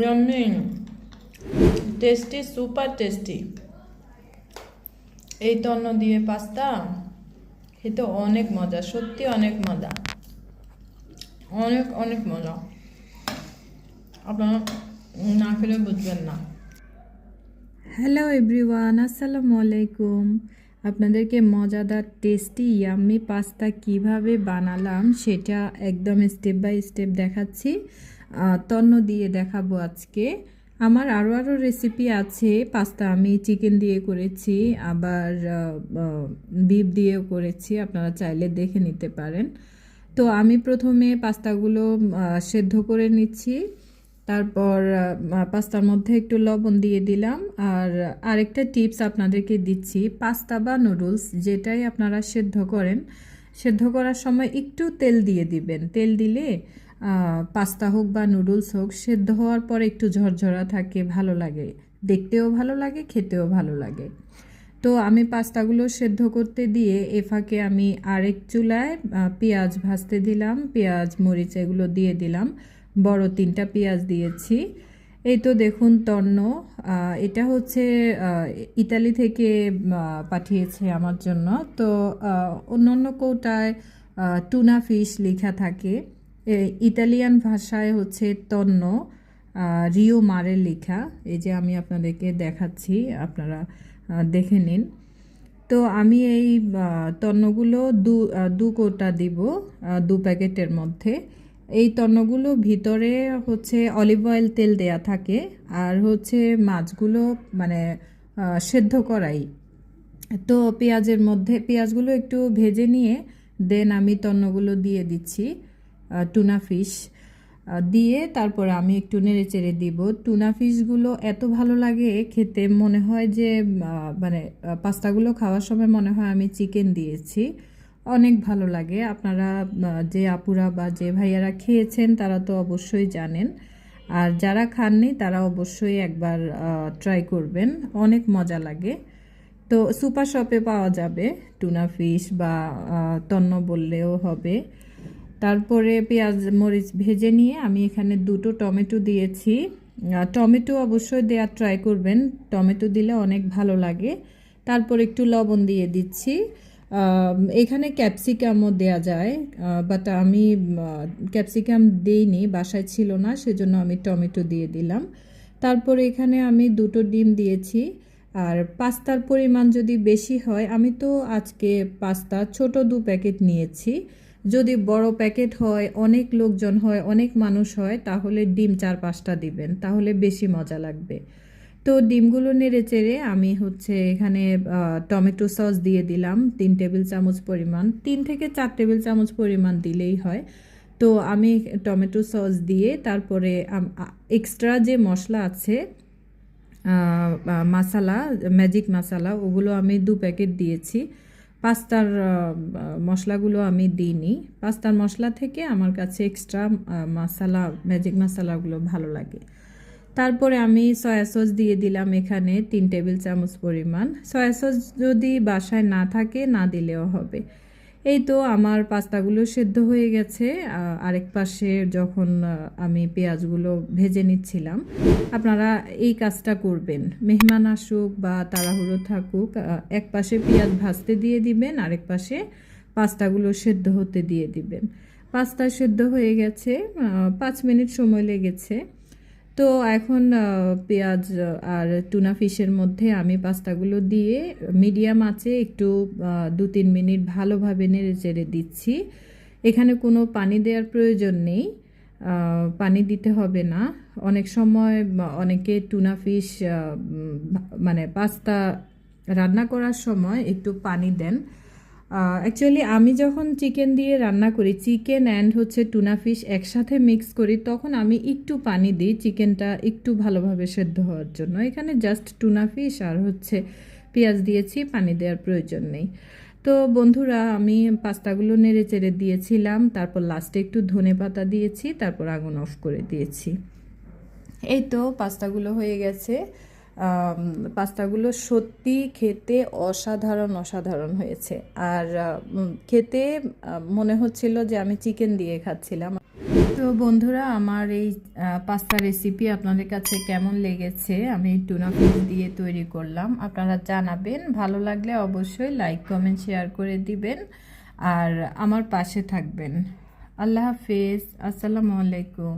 Yummy tasty super tasty এই তন্ন দিয়ে পাস্তা খেতে অনেক মজা, সত্যি অনেক মজা। অনেক অনেক মজা। আপনারা না খেলে বুঝবেন না। হ্যালো এভরিওয়ান আসসালামু আলাইকুম। আপনাদেরকে মজাদার টেস্টি ইয়াম্মি পাস্তা কীভাবে বানালাম সেটা একদম স্টেপ বাই স্টেপ দেখাচ্ছি। তন্ন দিয়ে দেখাবো আজকে। আমার আরও আরও রেসিপি আছে। পাস্তা আমি চিকেন দিয়ে করেছি, আবার বিফ দিয়েও করেছি, আপনারা চাইলে দেখে নিতে পারেন। তো আমি প্রথমে পাস্তাগুলো সেদ্ধ করে নিচ্ছি। তারপর পাস্তার মধ্যে একটু লবণ দিয়ে দিলাম। আর আরেকটা টিপস আপনাদেরকে দিচ্ছি, পাস্তা বা নুডলস যেটাই আপনারা সেদ্ধ করেন, সেদ্ধ করার সময় একটু তেল দিয়ে দিবেন। তেল দিলে পাস্তা হোক বা নুডলস হোক, সেদ্ধ হওয়ার পর একটু ঝরঝরা থাকে, ভালো লাগে। দেখতেও ভালো লাগে, খেতেও ভালো লাগে। তো আমি পাস্তাগুলো সেদ্ধ করতে দিয়ে এ ফাঁকে আমি আরেক চুলায় পেঁয়াজ ভাজতে দিলাম, পেঁয়াজ, মরিচ এগুলো দিয়ে দিলাম। বড় তিনটা পেঁয়াজ দিয়েছি। এই তো দেখুন তন্ন এটা হচ্ছে ইতালি থেকে পাঠিয়েছে আমার জন্য। তো অন্যান্য কৌটায় টুনা ফিশ লেখা থাকে। ইতালিয়ান ভাষায় হচ্ছে তন্ন রিও মারে লেখা। এই যে আমি আপনাদেরকে দেখাচ্ছি, আপনারা দেখে নিন। তো আমি এই তন্নগুলো দু দু কোটা দিব দু প্যাকেটের মধ্যে। এই তন্নগুলো ভিতরে হচ্ছে অলিভ অয়েল তেল দেয়া থাকে আর হচ্ছে মাছগুলো মানে সেদ্ধ করাই। তো পেঁয়াজের মধ্যে, পেঁয়াজগুলো একটু ভেজে নিয়ে দেন আমি তন্নগুলো দিয়ে দিচ্ছি টুনা ফিশ। দিয়ে তারপর আমি একটু নেড়ে চেড়ে দিব। টুনা ফিশগুলো এত ভালো লাগে খেতে, মনে হয় যে মানে পাস্তাগুলো খাওয়ার সময় মনে হয় আমি চিকেন দিয়েছি। অনেক ভালো লাগে। আপনারা যে আপুরা বা যে ভাইয়ারা খেয়েছেন তারা তো অবশ্যই জানেন। আর যারা খাননি তারা অবশ্যই একবার ট্রাই করবেন। অনেক মজা লাগে। তো সুপার শপে পাওয়া যাবে। টুনা ফিশ বা তন্ন বললেও হবে। তারপরে পেঁয়াজ মরিচ ভেজে নিয়ে আমি এখানে দুটো টমেটো দিয়েছি। টমেটো অবশ্যই দেওয়ার ট্রাই করবেন। টমেটো দিলে অনেক ভালো লাগে। তারপর একটু লবণ দিয়ে দিচ্ছি। এখানে ক্যাপসিকামও দেয়া যায় বাট আমি ক্যাপসিকাম দেইনি, বাসায় ছিল না, সেজন্য আমি টমেটো দিয়ে দিলাম। তারপরে এখানে আমি দুটো ডিম দিয়েছি, আর পাস্তার পরিমাণ যদি বেশি হয়, আমি তো আজকে পাস্তা, ছোট দু প্যাকেট নিয়েছি। যদি বড় প্যাকেট হয়, অনেক লোকজন হয়, অনেক মানুষ হয়, তাহলে ডিম চার পাঁচটা দিবেন, তাহলে বেশি মজা লাগবে। তো ডিমগুলো নেড়ে চেড়ে আমি হচ্ছে এখানে টমেটো সস দিয়ে দিলাম, তিন টেবিল চামচ পরিমাণ, তিন থেকে চার টেবিল চামচ পরিমাণ দিলেই হয়। তো আমি টমেটো সস দিয়ে তারপরে এক্সট্রা যে মশলা আছে মাসালা ম্যাজিক মাসালা ওগুলো আমি দু প্যাকেট দিয়েছি। পাস্তার মশলাগুলো আমি দিইনি। পাস্তার মশলা থেকে আমার কাছে এক্সট্রা মশালা, ম্যাজিক মশলাগুলো ভালো লাগে। তারপরে আমি সয়া সস দিয়ে দিলাম এখানে তিন টেবিল চামচ পরিমাণ। সয়া সস যদি বাসায় না থাকে, না দিলেও হবে। এই তো আমার পাস্তাগুলো সেদ্ধ হয়ে গেছে। আরেক পাশে যখন আমি পেঁয়াজগুলো ভেজে নিচ্ছিলাম, আপনারা এই কাজটা করবেন। মেহমান আসুক বা তাড়াহুড়ো থাকুক এক পাশে পেঁয়াজ ভাজতে দিয়ে দিবেন, আরেক পাশে পাস্তাগুলো সেদ্ধ হতে দিয়ে দিবেন। পাস্তা সেদ্ধ হয়ে গেছে পাঁচ মিনিট সময় লেগেছে। তো এখন পেঁয়াজ আর টুনা ফিশের মধ্যে আমি পাস্তাগুলো দিয়ে মিডিয়াম আছে একটু দু তিন মিনিট ভালোভাবে নেড়ে চেড়ে দিচ্ছি। এখানে কোনো পানি দেওয়ার প্রয়োজন নেই পানি দিতে হবে না। অনেক সময় অনেকে টুনা ফিশ মানে পাস্তা রান্না করার সময় একটু পানি দেন। অ্যাকচুয়ালি আমি যখন চিকেন দিয়ে রান্না করি চিকেন অ্যান্ড হচ্ছে টুনা ফিশ একসাথে মিক্স করি, তখন আমি একটু পানি দিই চিকেনটা একটু ভালোভাবে সেদ্ধ হওয়ার জন্য। এখানে জাস্ট টুনা ফিশ আর হচ্ছে পেঁয়াজ দিয়েছি, পানি দেওয়ার প্রয়োজন নেই। তো বন্ধুরা, আমি পাস্তাগুলো নেড়ে চেড়ে দিয়েছিলাম, তারপর লাস্টে একটু ধনে পাতা দিয়েছি, তারপর আগুন অফ করে দিয়েছি। এই তো পাস্তাগুলো হয়ে গেছে। পাস্তাগুলো সত্যি খেতে অসাধারণ অসাধারণ হয়েছে। আর খেতে মনে হচ্ছিল যে আমি চিকেন দিয়ে খাচ্ছিলাম। তো বন্ধুরা, আমার এই পাস্তা রেসিপি আপনাদের কাছে কেমন লেগেছে আমি টুনা ফিশ দিয়ে তৈরি করলাম। আপনারা জানাবেন, ভালো লাগলে অবশ্যই লাইক, কমেন্ট, শেয়ার করে দিবেন। আর আমার পাশে থাকবেন। আল্লাহ হাফেজ, আসসালামু আলাইকুম।